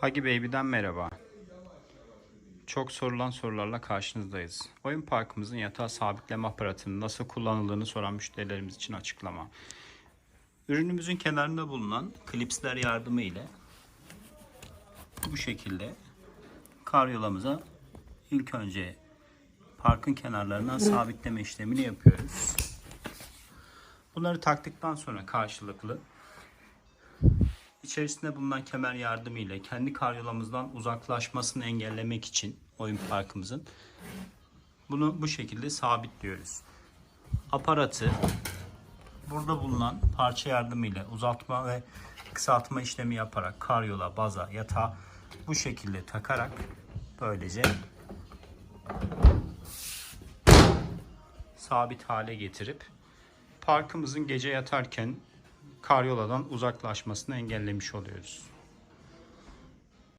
Hagi Baby'den merhaba. Çok sorulan sorularla karşınızdayız. Oyun parkımızın yatağı sabitleme aparatının nasıl kullanıldığını soran müşterilerimiz için açıklama. Ürünümüzün kenarında bulunan klipsler yardımı ile bu şekilde karyolamıza ilk önce parkın kenarlarına sabitleme işlemini yapıyoruz. Bunları taktıktan sonra karşılıklı İçerisinde bulunan kemer yardımıyla kendi karyolamızdan uzaklaşmasını engellemek için oyun parkımızın bunu bu şekilde sabitliyoruz. Aparatı burada bulunan parça yardımıyla uzatma ve kısaltma işlemi yaparak karyola, baza, yatağa bu şekilde takarak böylece sabit hale getirip parkımızın gece yatarken karyoladan uzaklaşmasını engellemiş oluyoruz.